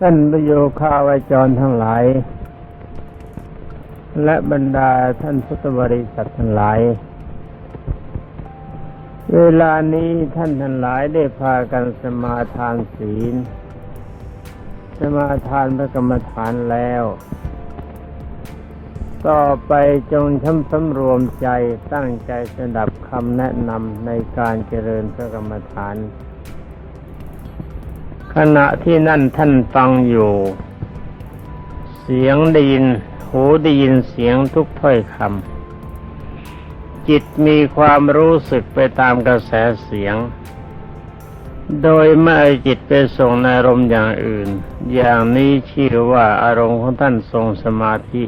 ท่านประโยคาวาจรทั้งหลาย และบรรดาท่านพุทธบริษัททั้งหลาย เวลานี้ท่านทั้งหลายได้พากันสมาทานศีล สมาทานพระกรรมฐานแล้ว ต่อไปจงช้ำสำรวมใจตั้งใจสดับคำแนะนำในการเจริญพระกรรมฐาน ขณะที่นั่นท่านฟังอยู่ เสียงได้ยิน หูได้ยินเสียงทุกถ้อยคำจิตมีความรู้สึกไปตามกระแสเสียง โดยไม่จิตไปส่งในอารมณ์อย่างอื่น อย่างนี้ชื่อว่าอารมณ์ของท่านทรงสมาธิ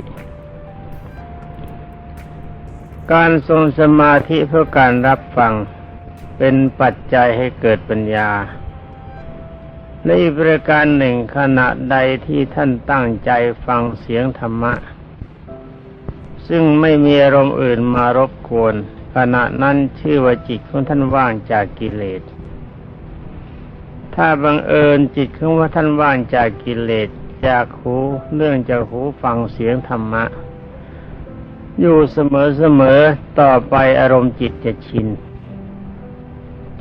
การทรงสมาธิเพื่อการรับฟังเป็นปัจจัยให้เกิดปัญญา ในประการหนึ่งขณะใดที่ท่านตั้งใจฟังเสียงธรรมะ ซึ่งไม่มีอารมณ์อื่นมารบกวน ขณะนั้นชื่อว่าจิตของท่านว่างจากกิเลส ถ้าบังเอิญจิตของว่าท่านว่างจากกิเลสจากหูเนื่องจากหูฟังเสียงธรรมะ อยู่เสมอๆต่อไปอารมณ์จิตจะชิน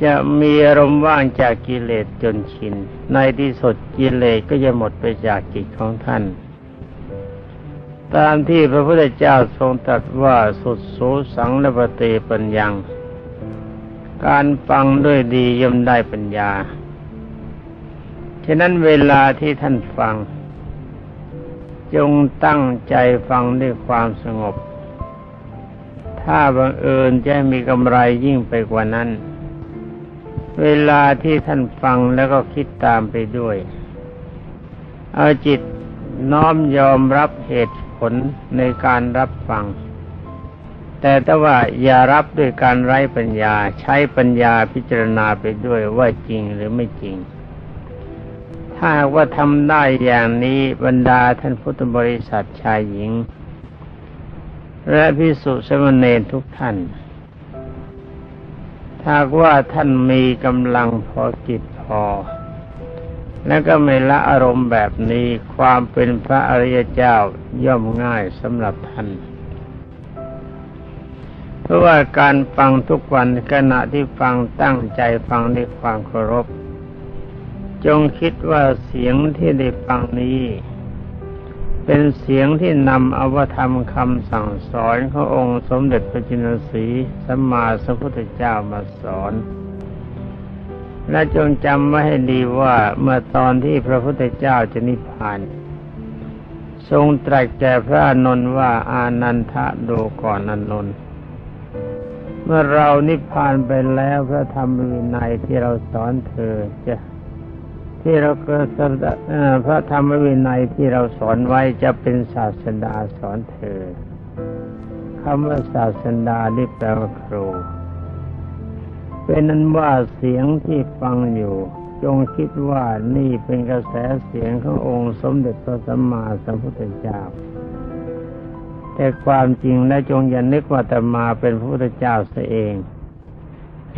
จะมีอารมณ์ว่างจากกิเลสจนชิน ในที่สุดกิเลสก็จะหมดไปจากจิตของท่าน ตามที่พระพุทธเจ้าทรงตรัสว่าสุดสูสังและปฏิปัญญัง การฟังด้วยดีย่อมได้ปัญญา ฉะนั้นเวลาที่ท่านฟัง จงตั้งใจฟังด้วยความสงบ ถ้าบังเอิญจะมีกำไรยิ่งไปกว่านั้น เวลาที่ท่านฟังแล้วก็คิดตามไปด้วย เอาจิตน้อมยอมรับเหตุผลในการรับฟัง แต่ถ้าว่าอย่ารับด้วยการไร้ปัญญาใช้ปัญญาพิจารณาไปด้วยว่าจริงหรือไม่จริง ถ้าว่าทำได้อย่างนี้บรรดาท่านพุทธบริษัทชายหญิง และพิสุสมณเณรทุกท่าน ถ้าว่าท่านมีกำลังพอจิตพอ และก็ไม่ละอารมณ์แบบนี้ความเป็นพระอริยเจ้าย่อมง่ายสำหรับท่าน เพราะว่าการฟังทุกวันขณะที่ฟังตั้งใจฟังด้วยความเคารพ จงคิดว่าเสียงที่ได้ฟังนี้ เป็นเสียงที่นำอวธรรมคำสั่งสอนขององค์สมเด็จพระจินสีสัมมาสัมพุทธเจ้ามาสอน และจงจำไว้ให้ดีว่าเมื่อตอนที่พระพุทธเจ้าจะนิพพาน ทรงตรัสแก่พระนนท์ว่าอานันทะดูก่อนอานนท์เมื่อเรานิพพานไปแล้วพระธรรมวินัยที่เราสอนเธอจะ ที่เราเกิดพระธรรมวินัยที่เราสอนไว้จะเป็นศาสดาสอนเธอคำว่าศาสดานี่แปลว่าครูเป็นนั้นว่าเสียงที่ฟังอยู่ จงคิดว่านี่เป็นกระแสเสียงขององค์สมเด็จพระสัมมาสัมพุทธเจ้า แต่ความจริงและจงอย่านึกว่าแต่มาเป็นพระพุทธเจ้าเสเอง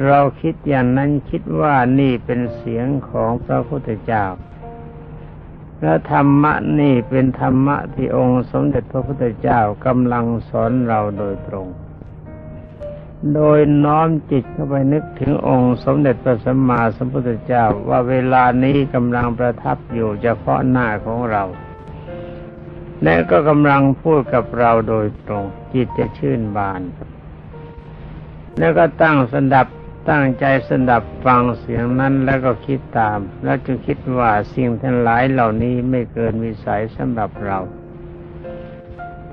เราคิดอย่างนั้นคิดว่านี่เป็นเสียงของพระพุทธเจ้า และธรรมะนี่เป็นธรรมะที่องค์สมเด็จพระพุทธเจ้ากำลังสอนเราโดยตรง โดยน้อมจิตเข้าไปนึกถึงองค์สมเด็จพระสัมมาสัมพุทธเจ้าว่าเวลานี้กำลังประทับอยู่เฉพาะหน้าของเรา และก็กำลังพูดกับเราโดยตรง จิตจะชื่นบานแล้วก็ตั้งสันดับ ตั้งใจสดับฟังเสียงนั้นแล้วก็คิดตาม แล้วจึงคิดว่าสิ่งทั้งหลายเหล่านี้ไม่เกินวิสัยสำหรับเรา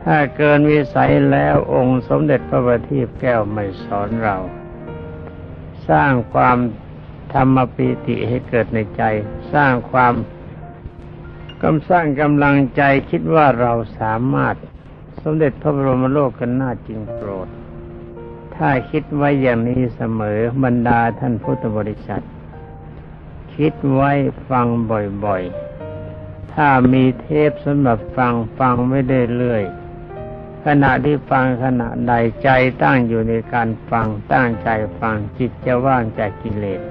ถ้าเกินวิสัยแล้วองค์สมเด็จพระบัณฑิตแก้วไม่สอนเรา สร้างความธรรมปีติให้เกิดในใจ สร้างความกำสร้างกำลังใจคิดว่าเราสามารถสมเด็จพระบรมโลกกันนาจริงโปรด ถ้าคิดไว้อย่างนี้เสมอบรรดาท่านพุทธบริษัท คิดไว้ฟังบ่อยๆ ถ้ามีเทปสำหรับฟังฟังไม่ได้เรื่อยขณะที่ฟังขณะใดใจตั้งอยู่ในการฟังตั้งใจฟังจิตจะว่างจากกิเลส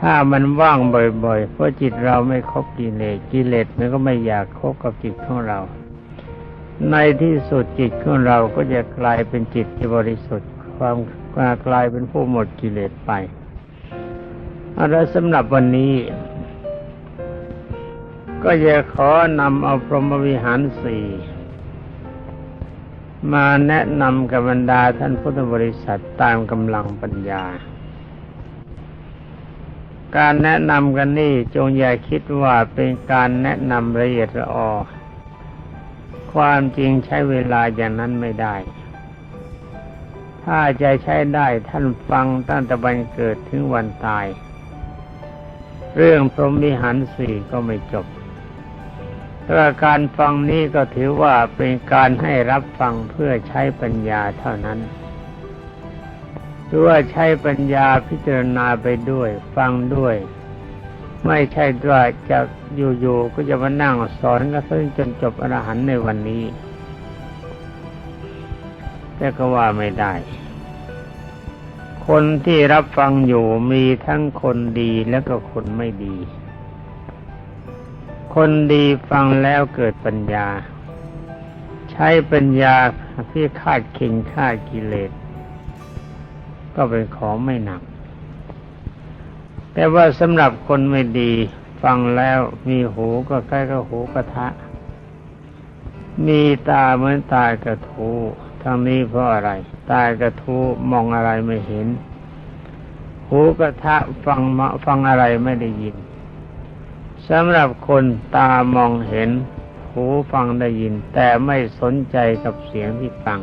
ถ้ามันว่างบ่อยๆ เพราะจิตเราไม่คบกิเลสกิเลสมันก็ไม่อยากคบกับจิตของเรา ในที่สุดจิตของเราก็จะกลายเป็นจิตที่บริสุทธิ์ ความกลายเป็นผู้หมดกิเลสไปอาละสำหรับวันนี้ ก็จะขอนำเอาพรหมวิหารสี่มาแนะนำกับบรรดาท่านพุทธบริษัทตามกำลังปัญญา การแนะนำกันนี่จงอย่าคิดว่าเป็นการแนะนำละเอียดละออ ความจริงใช้เวลาอย่างนั้นไม่ได้ ถ้าจะใช้ได้ท่านฟังตั้งแต่วันเกิดถึงวันตาย เรื่องพรหมวิหารสี่ก็ไม่จบแต่การฟังนี้ก็ถือว่าเป็นการให้รับฟังเพื่อใช้ปัญญาเท่านั้นหรือว่าใช้ปัญญาพิจารณาไปด้วย ฟังด้วย ไม่ใช่ว่าจะอยู่ๆก็จะมานั่งสอนก็ซึ่งจนจบอรหันต์ในวันนี้ แต่ก็ว่าไม่ได้ คนที่รับฟังอยู่มีทั้งคนดีและก็คนไม่ดี คนดีฟังแล้วเกิดปัญญา ใช้ปัญญาที่คาดเข่งฆ่ากิเลส ก็เป็นของไม่หนัก แต่ว่าสำหรับคนไม่ดี ฟังแล้วมีหูก็ใกล้กับหูกระทะ มีตาเหมือนตากระทูทั้งนี้เพราะอะไร ตากระทูมองอะไรไม่เห็น หูกระทะฟังมาฟังอะไรไม่ได้ยินสำหรับคนตามองเห็น หูฟังได้ยิน แต่ไม่สนใจกับเสียงที่ฟัง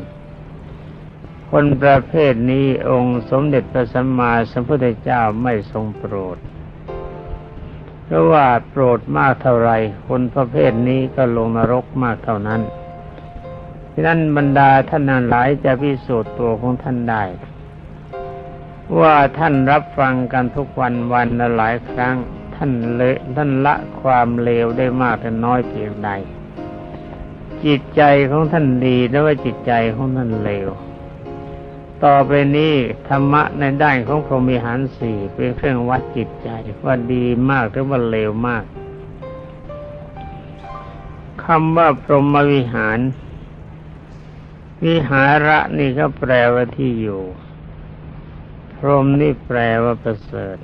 คนประเภทนี้องค์สมเด็จพระสัมมาสัมพุทธเจ้าไม่ทรงโปรด เพราะว่าโปรดมากเท่าไรคนประเภทนี้ก็ลงนรกมากเท่านั้นฉะนั้นบรรดาท่านนั้นหลายจะพิสูจน์ตัวของท่านได้ ว่าท่านรับฟังกันทุกวันวันละหลายครั้ง ท่านเลท่านละความเลวได้มากแต่น้อยเพียงใด จิตใจของท่านดีแล้วว่าจิตใจของท่านเลว ต่อไปนี้ธรรมะในด้านของพรหมิหารสี่เป็นเครื่องวัดจิตใจว่าดีมากหรือว่าเลวมากคำว่าพรหมวิหาร วิหาระนี่ก็แปลว่าที่อยู่ พรหมนี่แปลว่าประเสริฐ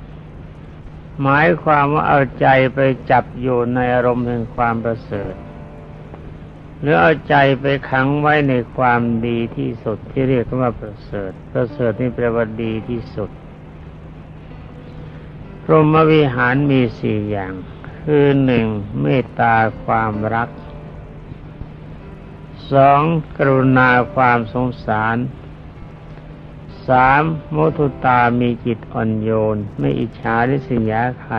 หมายความว่าเอาใจไปจับอยู่ในอารมณ์แห่งความประเสริฐ หรือเอาใจไปขังไว้ในความดีที่สุดที่เรียกว่าประเสริฐ ประเสริฐนี่แปลว่าดีที่สุด พรหมวิหารมีสี่อย่าง คือหนึ่งเมตตาความรักสองกรุณาความสงสารสามโมทุตามีจิตอ่อนโยน ไม่อิจฉาริษยาใคร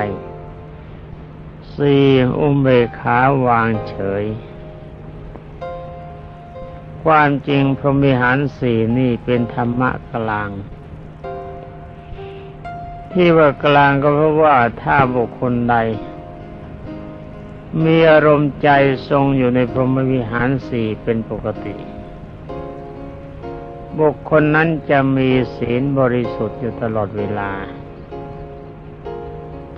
สี่อุเบกขาวางเฉย ความจริงพรหมิหารสี่นี่เป็นธรรมะกลาง ที่ว่ากลางก็เพราะว่าถ้าบุคคลใด มีอารมณ์ใจทรงอยู่ในพรหมวิหารสี่เป็นปกติ บุคคลนั้นจะมีศีลบริสุทธิ์อยู่ตลอดเวลา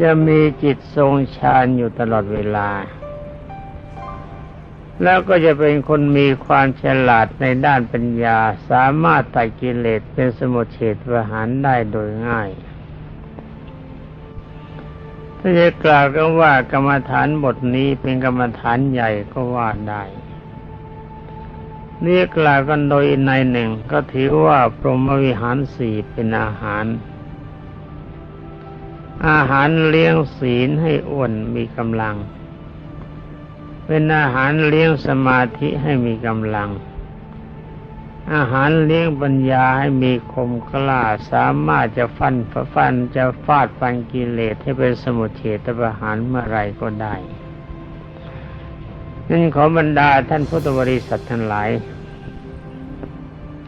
จะมีจิตทรงฌานอยู่ตลอดเวลา แล้วก็จะเป็นคนมีความฉลาดในด้านปัญญา สามารถตัดกิเลสเป็นสมุทเฉทประหารได้โดยง่ายถ้าจะกล่าวกันว่ากรรมฐานบทนี้เป็นกรรมฐานใหญ่ก็ว่าได้นี่กล่าวกันโดยในหนึ่งก็ถือว่าพรหมวิหารสี่เป็นอาหาร อาหารเลี้ยงศีลให้อ้วนมีกำลัง เป็นอาหารเลี้ยงสมาธิให้มีกำลัง อาหารเลี้ยงปัญญาให้มีคมกล้าสามารถจะฟันฟันจะฟาดฟันกิเลสให้เป็นสมุทเฉตประหารเมื่อไรก็ได้นั่นขอบรรดาท่านพุทธบริษัททั้งหลาย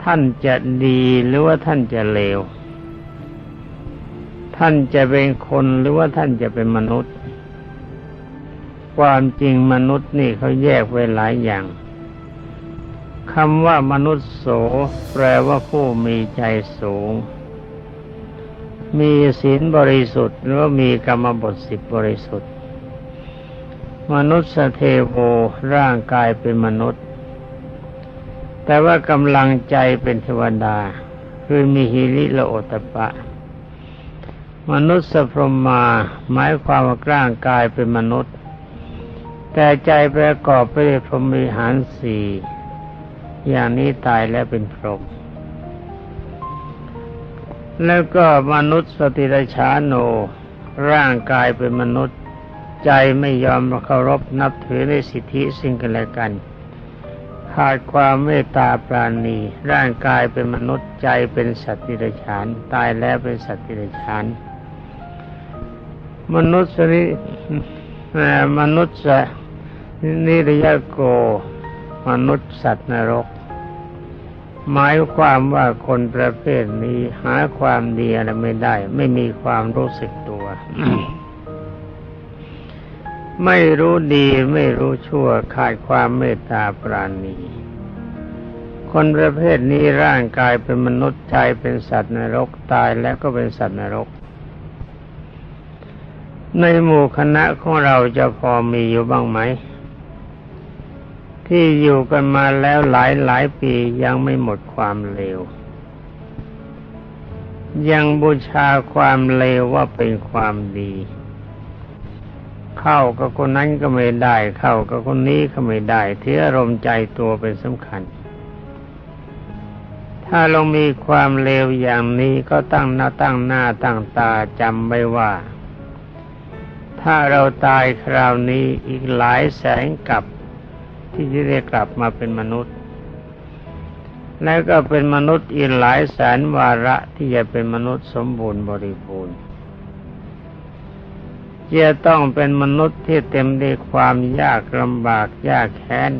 ท่านจะดีหรือว่าท่านจะเลว ท่านจะเป็นคนหรือว่าท่านจะเป็นมนุษย์ ความจริงมนุษย์นี่เขาแยกไว้หลายอย่างคำว่ามนุษย์โส แปลว่าผู้มีใจสูง มีศีลบริสุทธิ์หรือว่ามีกรรมบทสิบบริสุทธิ์ มนุษย์เทโวร่างกายเป็นมนุษย์ แต่ว่ากำลังใจเป็นเทวดา คือมีฮิริโลโอตปะ มนุษย์สพรหมาหมายความว่าร่างกายเป็นมนุษย์ แต่ใจประกอบไปด้วยพรหมิหารสี่อย่างนี้ตายแล้วเป็นพรหมแล้วก็มนุษย์สติรชาโน ร่างกายเป็นมนุษย์ ใจไม่ยอมเคารพนับถือในสิทธิสิ่งกันและกันขาดความเมตตาปราณี ร่างกายเป็นมนุษย์ใจเป็นสัตว์ดิรฉานตายแล้วเป็นสัตว์ดิรฉานมนุษย์นิมนุษย์ นิรยโก มนุษย์สัตว์นรก หมายความว่าคนประเภทนี้หาความดีอะไรไม่ได้ ไม่มีความรู้สึกตัว ไม่รู้ดีไม่รู้ชั่วขาดความเมตตาปราณีคนประเภทนี้ร่างกายเป็นมนุษย์ใจเป็นสัตว์นรกตายแล้วก็เป็นสัตว์นรก ในหมู่คณะของเราจะพอมีอยู่บ้างไหม ที่อยู่กันมาแล้วหลายหลายปียังไม่หมดความเลว ยังบูชาความเลวว่าเป็นความดี เข้ากับคนนั้นก็ไม่ได้ เข้ากับคนนี้ก็ไม่ได้ที่อารมณ์ใจตัวเป็นสำคัญ ถ้าเรามีความเลวอย่างนี้ก็ตั้งหน้าตั้งหน้าตั้งตาจำไว้ว่า ถ้าเราตายคราวนี้อีกหลายแสนกับ ที่จะได้กลับมาเป็นมนุษย์ แล้วก็เป็นมนุษย์อีกหลายแสนวาระที่จะเป็นมนุษย์สมบูรณ์บริบูรณ์จะต้องเป็นมนุษย์ที่เต็มด้วยความยากลำบากยากแค้น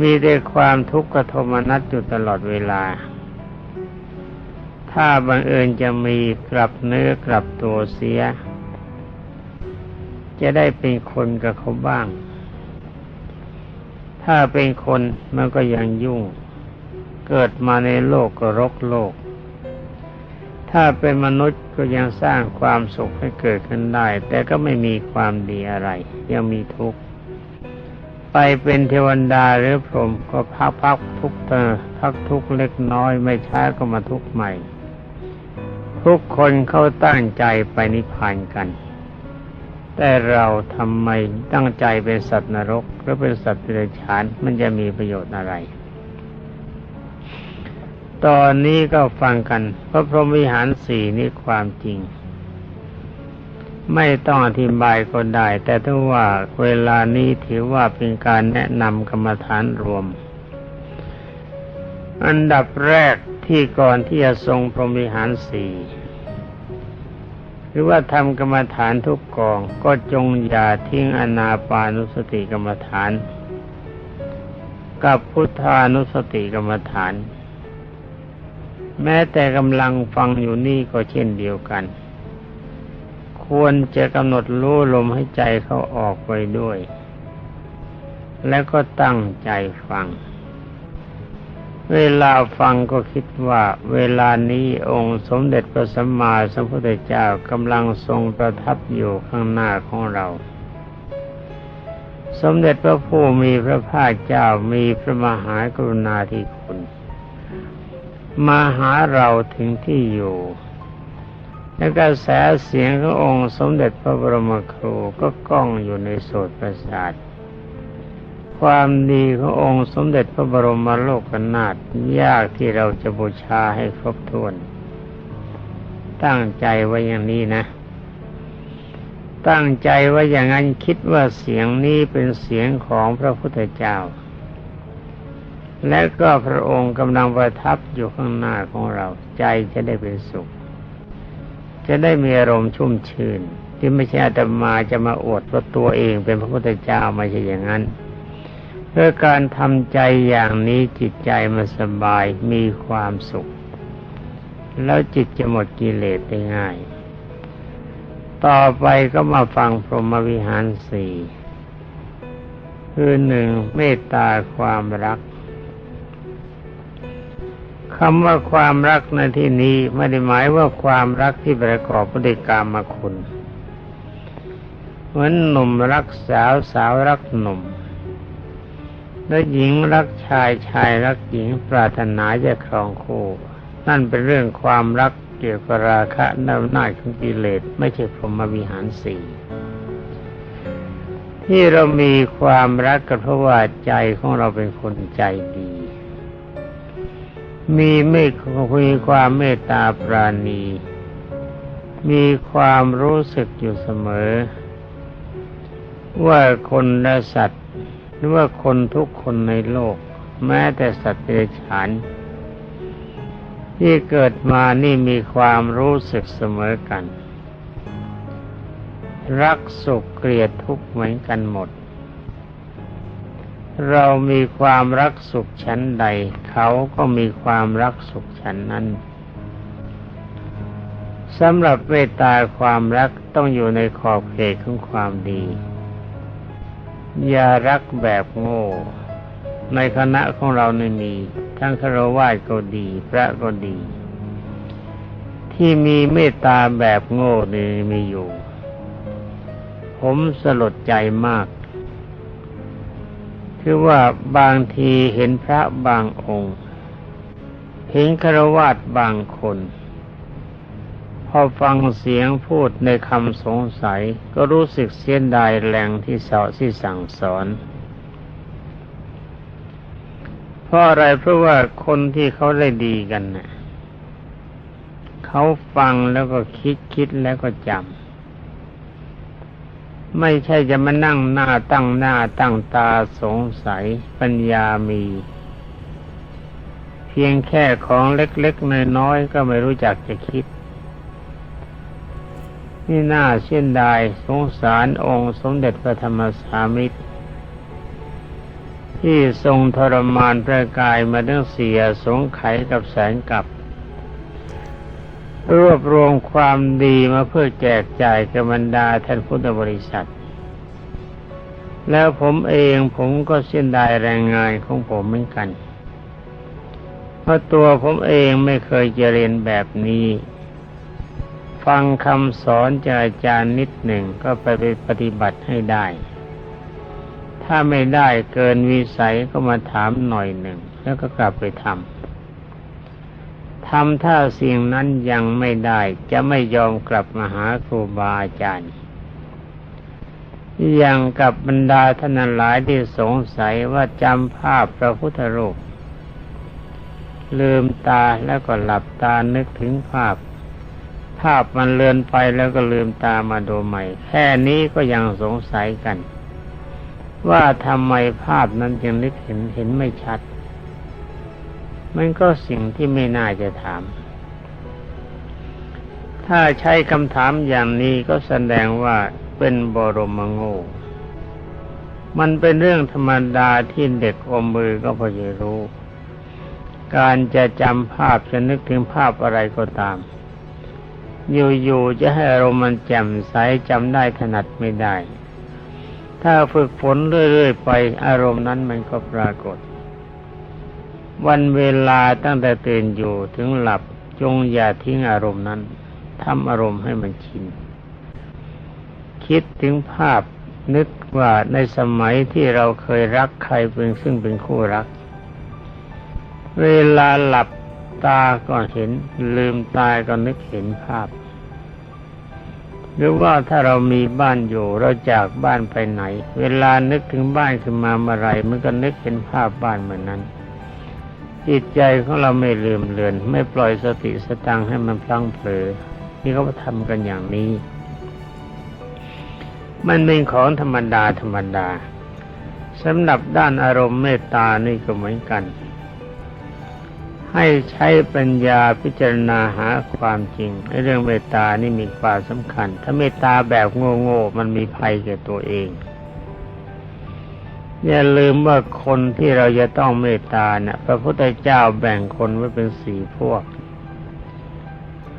มีแต่ความทุกข์กระทมนัสอยู่ตลอดเวลา ถ้าบังเอิญจะมีกลับเนื้อกลับตัวเสีย จะได้เป็นคนกับเขาบ้าง ถ้าเป็นคนมันก็ยังยุ่ง เกิดมาในโลกก็รกโลก ถ้าเป็นมนุษย์ก็ยังสร้างความสุขให้เกิดขึ้นได้ แต่ก็ไม่มีความดีอะไร ยังมีทุกข์ ไปเป็นเทวดาหรือพรหมก็พักพักทุกเตอพักทุกเล็กน้อยไม่ช้าก็มาทุกใหม่ ทุกคนเขาตั้งใจไปนิพพานกัน แต่เราทำไมตั้งใจเป็นสัตว์นรกหรือเป็นสัตว์เดรัจฉานมันจะมีประโยชน์อะไร ตอนนี้ก็ฟังกัน พระพรหมวิหารสี่นี่ความจริง ไม่ต้องอธิบายก็ได้ แต่ถ้าว่าเวลานี้ถือว่าเป็นการแนะนำกรรมฐานรวม อันดับแรกที่ก่อนที่จะทรงพรหมวิหารสี่ หรือว่าทำกรรมฐานทุกกองก็จงอย่าทิ้งอนาปานุสติกรรมฐาน กับพุทธานุสติกรรมฐาน แม้แต่กำลังฟังอยู่นี่ก็เช่นเดียวกัน ควรจะกำหนดรู้ลมให้ใจเขาออกไปด้วย แล้วก็ตั้งใจฟัง เวลาฟังก็คิดว่าเวลานี้องค์สมเด็จพระสัมมาสัมพุทธเจ้ากำลังทรงประทับอยู่ข้างหน้าของเรา สมเด็จพระผู้มีพระภาคเจ้ามีพระมหากรุณาธิคุณ มาหาเราถึงที่อยู่และกระแสเสียงขององค์สมเด็จพระบรมครูก็ก้องอยู่ในโสตประสาท ความดีขององค์สมเด็จพระบรมโลกนาถยากที่เราจะบูชาให้ครบถ้วน ตั้งใจไว้อย่างนี้นะ ตั้งใจไว้อย่างนั้นคิดว่าเสียงนี้เป็นเสียงของพระพุทธเจ้า และก็พระองค์กำลังประทับอยู่ข้างหน้าของเราใจจะได้เป็นสุข จะได้มีอารมณ์ชุ่มชื่น ที่ไม่ใช่อาตมาจะมาอวดว่าตัวเองเป็นพระพุทธเจ้าไม่ใช่อย่างนั้น เพื่อการทำใจอย่างนี้จิตใจมันสบายมีความสุข แล้วจิตจะหมดกิเลสได้ง่าย ต่อไปก็มาฟังพรหมวิหารสี่คือหนึ่งเมตตาความรักคำว่าความรักในที่นี้ไม่ได้หมายว่าความรักที่ประกอบพฤติกรรมมาคุณ เหมือนหนุ่มรักสาวสาวรักหนุ่ม และหญิงรักชายชายรักหญิงปรารถนาจะครองคู่ นั่นเป็นเรื่องความรักเกี่ยวกับราคะนำหน้าของกิเลสไม่ใช่พรหมวิหารสี่ที่เรามีความรักก็เพราะว่าใจของเราเป็นคนใจดี มีเมตมีความเมตตาปราณี มีความรู้สึกอยู่เสมอ ว่าคนและสัตว์ หรือว่าคนทุกคนในโลก แม้แต่สัตว์เดรัจฉานที่เกิดมานี่มีความรู้สึกเสมอกัน รักสุขเกลียดทุกข์เหมือนกันหมด เรามีความรักสุขชั้นใด เขาก็มีความรักสุขชั้นนั้นสำหรับเมตตาความรักต้องอยู่ในขอบเขตของความดี อย่ารักแบบโง่ ในคณะของเราไม่มี ทั้งคารวะก็ดี พระก็ดี ที่มีเมตตาแบบโง่นี่มีอยู่ ผมสลดใจมาก คือว่าบางทีเห็นพระบางองค์ เห็นคารวะบางคน อฟังเสียงพูดในคำสงสัย ก็รู้สึกเสียดายแรงที่สอนที่สั่งสอนเพราะอะไรเพราะว่าคนที่เขาได้ดีกันเนะ่ะเขาฟังแล้วก็คิดคิดแล้วก็จำไม่ใช่จะมานั่งหน้าตั้งหน้าตั้งตาสงสัยปัญญามี เพียงแค่ของเล็กๆน้อยๆก็ไม่รู้จักจะคิด นี่น่าเช่นใดสงสารองค์สมเด็จพระธรรมสามิตร ที่ทรงทรมานพระกายมาตั้งเสียสงไขกับแสนกับรวบรวมความดีมาเพื่อแจกจ่ายกับบรรดาท่านพุทธบริษัท แล้วผมเองผมก็เส้นได้แรงงานของผมเหมือนกัน เพราะตัวผมเองไม่เคยจะเรียนแบบนี้ ฟังคำสอนจากอาจารย์นิดหนึ่งก็ไปปฏิบัติให้ได้ ถ้าไม่ได้เกินวิสัยก็มาถามหน่อยหนึ่ง แล้วก็กลับไปทำทำถ้าสิ่งนั้นยังไม่ได้จะไม่ยอมกลับมาหาครูบาอาจารย์อย่างกับบรรดาท่านหลายที่สงสัยว่าจำภาพพระพุทธรูปลืมตาแล้วก็หลับตานึกถึงภาพาพมันเลือนไปแล้วก็ลืมตามาดูใหม่ แค่นี้ก็ยังสงสัยกัน ว่าทำไมภาพนั้นยังนึกเห็นเห็นไม่ชัด มันก็สิ่งที่ไม่น่าจะถาม ถ้าใช้คำถามอย่างนี้ก็แสดงว่าเป็นบรมโง่มันเป็นเรื่องธรรมดาที่เด็กอมมือก็พอจะรู้ การจะจำภาพจะนึกถึงภาพอะไรก็ตาม อยู่ๆจะให้อารมณ์มันแจ่มใสจำได้ถนัดไม่ได้ ถ้าฝึกฝนเรื่อยๆไปอารมณ์นั้นมันก็ปรากฏ วันเวลาตั้งแต่ตื่นอยู่ถึงหลับจงอย่าทิ้งอารมณ์นั้นทำอารมณ์ให้มันชิน คิดถึงภาพนึกว่าในสมัยที่เราเคยรักใครเป็นซึ่งเป็นคู่รัก เวลาหลับ ตาก็เห็น ลืมตาก็นึกเห็นภาพ หรือว่าถ้าเรามีบ้านอยู่เราจากบ้านไปไหน เวลานึกถึงบ้านขึ้นมาเมื่อไรมันก็นึกเห็นภาพบ้านเหมือนนั้น จิตใจของเราไม่ลืมเลือน ไม่ปล่อยสติสตังให้มันพลั้งเผลอที่เขาทำกันอย่างนี้ มันเป็นของธรรมดาธรรมดาสำหรับด้านอารมณ์เมตตานี่ก็เหมือนกัน ให้ใช้ปัญญาพิจารณาหาความจริงในเรื่องเมตตานี่มีความสำคัญ ถ้าเมตตาแบบโง่ๆมันมีภัยแก่ตัวเองอย่าลืมว่าคนที่เราจะต้องเมตตาเนะ่ะพระพุทธเจ้าแบ่งคนไว้เป็นสี่พวก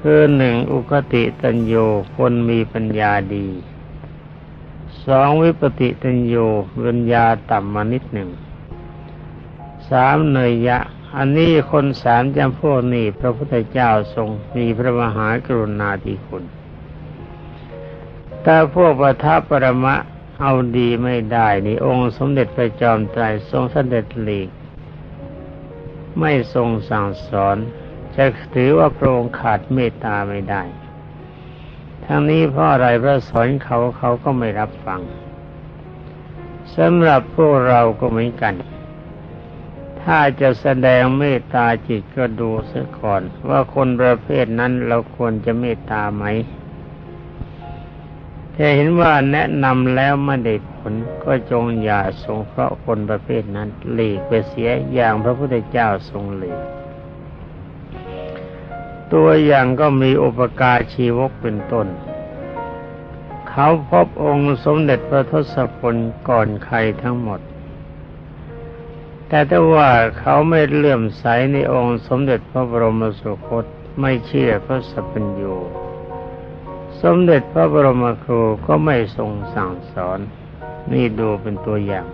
คือหนึ่งอุคติตัญโยคนมีปัญญาดีสองวิปติตัญโยปัญญาต่ำมานิดหนึ่งสามเนยยะ อันนี้คนสามจำพวกนี้พระพุทธเจ้าทรงมีพระมหากรุณาธิคุณแต่พวกประทับปรมะเอาดีไม่ได้นี่องค์สมเด็จพระจอมไตรทรงสเสด็จหลีก ไม่ทรงสั่งสอน จะถือว่าพรงขาดเมตตาไม่ได้ ทั้งนี้เพราะอะไรพระสอนเขาเขาก็ไม่รับฟังสำหรับพวกเราก็เหมือนกัน ถ้าจะแสดงเมตตาจิตก็ดูเสียก่อน ว่าคนประเภทนั้นเราควรจะเมตตาไหมถ้าเห็นว่าแนะนำแล้วไม่ได้ผลก็จงอย่าสงเคราะห์คนประเภทนั้นหลีกไปเสียอย่างพระพุทธเจ้าทรงหลีก ตัวอย่างก็มีอุปการชีวกเป็นต้น เขาพบองค์สมเด็จพระทศพลก่อนใครทั้งหมด แต่ถ้าว่าเขาไม่เลื่อมใสในองค์สมเด็จพระบรมสุคตไม่เชื่อพระสัพพัญญูสมเด็จพระบรมครูก็ไม่ทรงสั่งสอน นี่ดูเป็นตัวอย่าง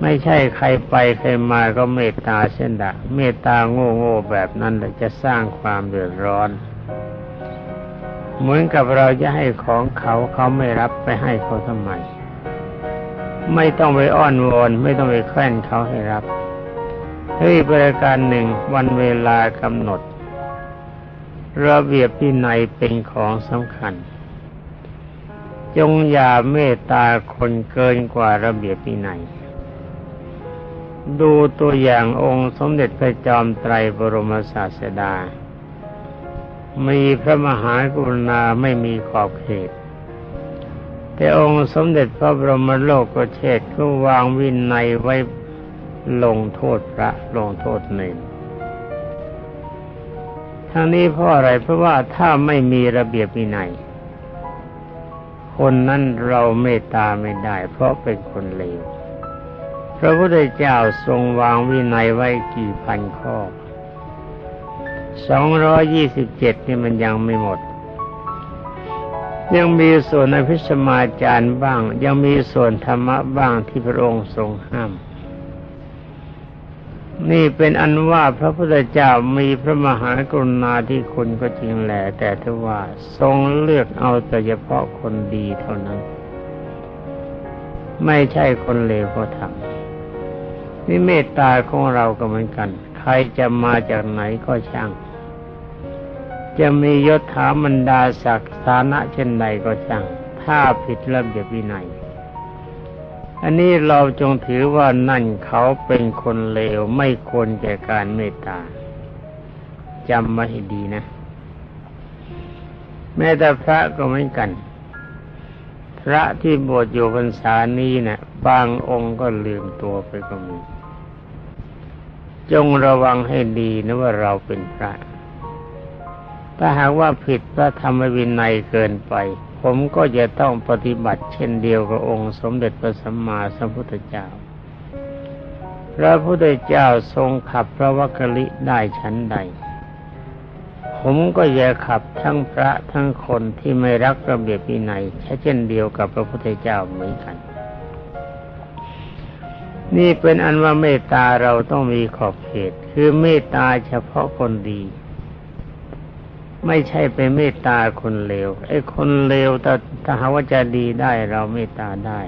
ไม่ใช่ใครไปใครมาก็เมตตาเช่นดะเมตตาโง่โง่แบบนั้นจะสร้างความเดือดร้อน เหมือนกับเราจะให้ของเขาเขาไม่รับไปให้เขาทำไม ไม่ต้องไปอ้อนวอนไม่ต้องไปแคว้นเขาให้รับเฮ้ยประการหนึ่งวันเวลากำหนด ระเบียบที่ในเป็นของสำคัญ จงอย่าเมตตาคนเกินกว่าระเบียบที่ในดูตัวอย่างองค์สมเด็จพระจอมไตรบรมศาสดา มีพระมหากรุณาไม่มีขอบเขต แต่องค์สมเด็จพระบรมโลกกเชษก็วางวินัยไว้ลงโทษพระลงโทษเนรทั้งนี้เพราะอะไรเพราะว่าถ้าไม่มีระเบียบวินัย คนนั้นเราเมตตาไม่ได้ เพราะเป็นคนเลวพระพุทธเจ้าทรงวางวินัยไว้กี่พันข้อสองร้อยี่สิบเจ็ดนี่มันยังไม่หมด ยังมีส่วนอภิสมาจารย์บ้าง ยังมีส่วนธรรมะบ้างที่พระองค์ทรงห้าม นี่เป็นอันว่าพระพุทธเจ้ามีพระมหากรุณาธิคุณก็จริงแหละแต่ถ้าว่าทรงเลือกเอาแต่เฉพาะคนดีเท่านั้น ไม่ใช่คนเลวก็ทำนี่เมตตาของเราก็เหมือนกัน ใครจะมาจากไหนก็ช่าง จะมียศถาบรรดาศักดิ์ฐานะเช่นใดก็ช่างถ้าผิดระเบียบวินัย อันนี้เราจงถือว่านั่นเขาเป็นคนเลวไม่ควรแก่การเมตตาจำไว้ให้ดีนะ แม้แต่พระก็เหมือนกัน พระที่บวชอยู่พรรษานี้นะ่ะบางองค์ก็ลืมตัวไปก็มี จงระวังให้ดีนะว่าเราเป็นพระ ถ้าหากว่าผิดพระธรรมวินัยเกินไป ผมก็จะต้องปฏิบัติเช่นเดียวกับองค์สมเด็จพระสัมมาสัมพุทธเจ้า พระพุทธเจ้าทรงขับพระวักกลิได้ชั้นใด ผมก็จะขับทั้งพระทั้งคนที่ไม่รักระเบียบวินัยเช่นเดียวกับพระพุทธเจ้าเหมือนกัน นี่เป็นอันว่าเมตตาเราต้องมีขอบเขต คือเมตตาเฉพาะคนดี ไม่ใช่ไปเมตตาคนเลวไอ้คนเลวแต่ถ้าหาว่าจะดีได้เราเมตตาได้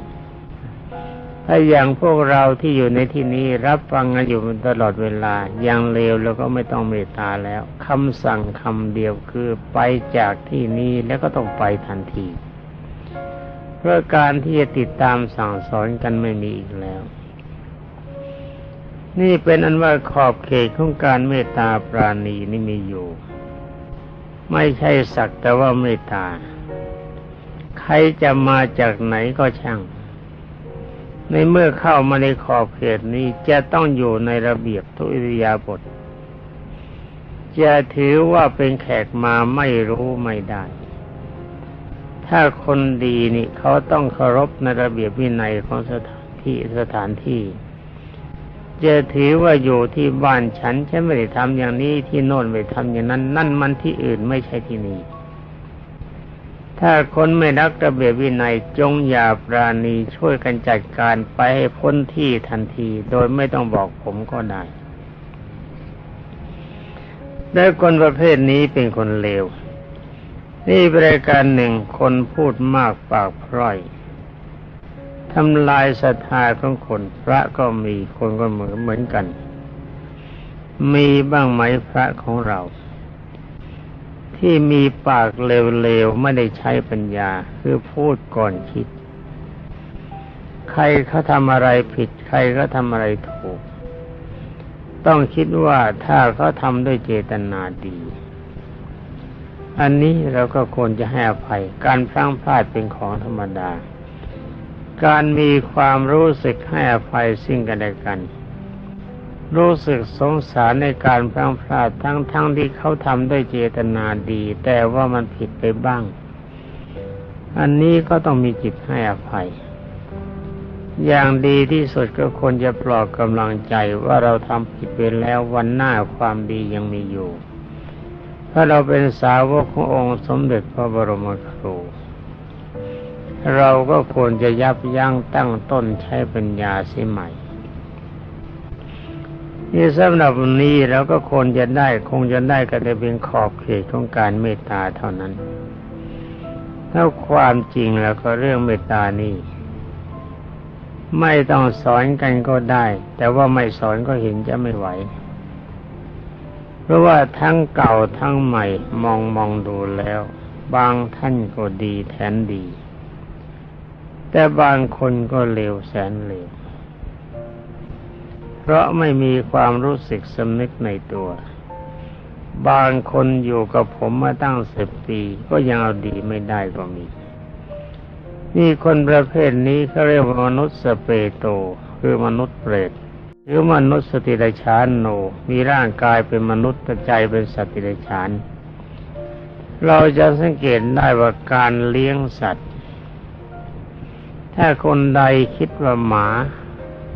ถ้าอย่างพวกเราที่อยู่ในที่นี้รับฟังกันอยู่ตลอดเวลาอย่างเลวเราก็ไม่ต้องเมตตาแล้วคำสั่งคำเดียวคือไปจากที่นี้แล้วก็ต้องไปทันที เพื่อการที่จะติดตามสั่งสอนกันไม่มีอีกแล้วนี่เป็นอันว่าขอบเขตของการเมตตาปราณีนี่มีอยู่ ไม่ใช่สักแต่ว่าเมตตา ใครจะมาจากไหนก็ช่าง ในเมื่อเข้ามาในขอบเขตนี้จะต้องอยู่ในระเบียบทุอิยาบทจะถือว่าเป็นแขกมาไม่รู้ไม่ได้ ถ้าคนดีนี่เขาต้องเคารพในระเบียบวินัยของสถานที่สถานที่ จะถือว่าอยู่ที่บ้านฉันฉันไม่ได้ทำอย่างนี้ที่โน่นไม่ทำอย่างนั้น นั่นมันที่อื่นไม่ใช่ที่นี่ ถ้าคนไม่รักระเบียบวินัยจงอย่าปราณีช่วยกันจัดการไปให้พ้นที่ทันที โดยไม่ต้องบอกผมก็ได้และคนประเภทนี้เป็นคนเลว นี่ปรายการหนึ่งคนพูดมากปากพร่อย ทำลายศรัทธาของคน พระก็มีคนก็เหมือนเหมือนกัน มีบ้างไหมพระของเรา ที่มีปากเลวๆไม่ได้ใช้ปัญญา คือพูดก่อนคิด ใครเขาทำอะไรผิด ใครก็ทำอะไรถูก ต้องคิดว่าถ้าเขาทำด้วยเจตนาดี อันนี้เราก็ควรจะให้อภัย การพลั้งพลาดเป็นของธรรมดา การมีความรู้สึกให้อภัยสิ่งกันและกัน รู้สึกสงสารในการพลังพลาดทั้งๆทที่เขาทำด้วยเจตนาดี แต่ว่ามันผิดไปบ้าง อันนี้ก็ต้องมีจิตให้อภัย อย่างดีที่สุดก็ควรจะปลอบกำลังใจว่าเราทำผิดไปแล้ววันหน้าความดียังมีอยู่ ถ้าเราเป็นสาวกขององค์สมเด็จพระบรมครู เราก็ควรจะยับยั้งตั้งต้นใช้ปัญญาเสียใหม่นี่สำหรับวันนี้เราก็ควรจะได้คงจะได้ก็แต่เป็นขอบเขตของการเมตตาเท่านั้นถ้าความจริงแล้วก็เรื่องเมตตานี่ไม่ต้องสอนกันก็ได้ แต่ว่าไม่สอนก็เห็นจะไม่ไหว เพราะว่าทั้งเก่าทั้งใหม่มองมองดูแล้ว บางท่านก็ดีแทนดี แต่บางคนก็เลวแสนเลว เพราะไม่มีความรู้สึกสำนึกในตัว บางคนอยู่กับผมมาตั้งสิบปี ก็ยังเอาดีไม่ได้ก็มี นี่คนประเภทนี้เขาเรียกว่ามนุษย์สเปโต คือมนุษย์เปรตหรือมนุษย์สติไรชานโน มีร่างกายเป็นมนุษย์แต่ใจเป็นสติไรชาน เราจะสังเกตได้ว่าการเลี้ยงสัตว์ ถ้าคนใดคิดว่าหมา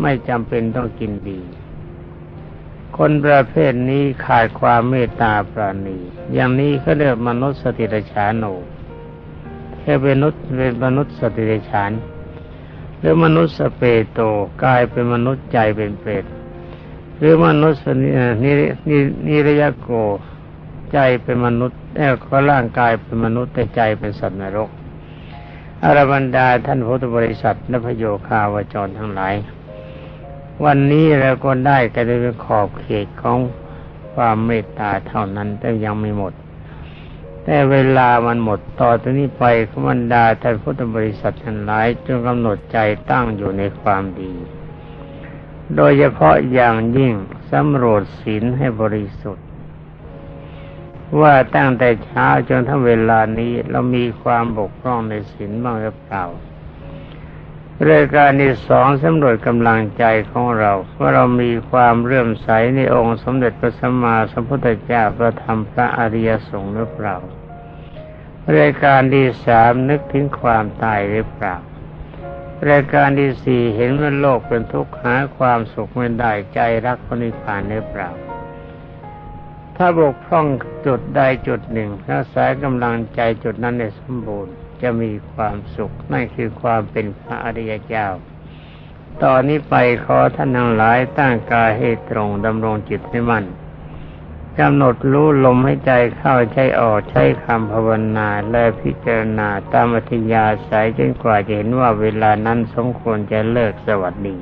ไม่จำเป็นต้องกินดี คนประเภทนี้ขาดความเมตตาปราณี อย่างนี้เขาเรียกมนุษย์สติรชานโนแค่เป็นมนุษย์เป็นมนุษย์สติเดชาน หรือมนุษย์สเปโตกายเป็นมนุษย์ใจเป็นเปรตหรือมนุษย์นินินิรยโกใจเป็นมนุษย์แต่ก็ร่างกายเป็นมนุษย์แต่ใจเป็นสัตว์นรก อารบรรดาท่านพุทธบริษัทและพโยคาวจรทั้งหลาย วันนี้เราก็ได้กันเป็นขอบเขตของความเมตตาเท่านั้นแต่ยังไม่หมด แต่เวลามันหมดต่อจากนี้ไปขมันดาท่านพุทธบริษัททั้งหลายจงกำหนดใจตั้งอยู่ในความดี โดยเฉพาะอย่างยิ่งสำรวจศีลให้บริสุทธิ์ ว่าตั้งแต่เช้าจนถึงเวลานี้เรามีความบกพร่องในศีลบ้างหรือเปล่าเรายการที่สองสำรวจกำลังใจของเราว่าเรามีความเรื่มใสในองค์สมเด็จพระสัมมาสัมพุทธเจ้าพระธรรมพระอริยสงฆ์หรือเปล่าเรายการที่สามนึกถึงความตายหรือเปล่ารายการที่สี่เห็นว่าโลกเป็นทุกข์หาความสุขไม่ได้ใจรักพระนิพพานหรือเปล่า ถ้าบกพร่องจุดใดจุดหนึ่งรักษากำลังใจจุดนั้นในสมบูรณ์จะมีความสุขนั่นคือความเป็นพระอริยเจ้า ตอนนี้ไปขอท่านทั้งหลายตั้งกายให้ตรงดำรงจิตให้มั่นกำหนดรู้ลมให้ใจเข้าใช้ออกใช้คำภาวนาและพิจารณาตามอัธยาศัยจนกว่าจะเห็นว่าเวลานั้นสมควรจะเลิกสวัสดี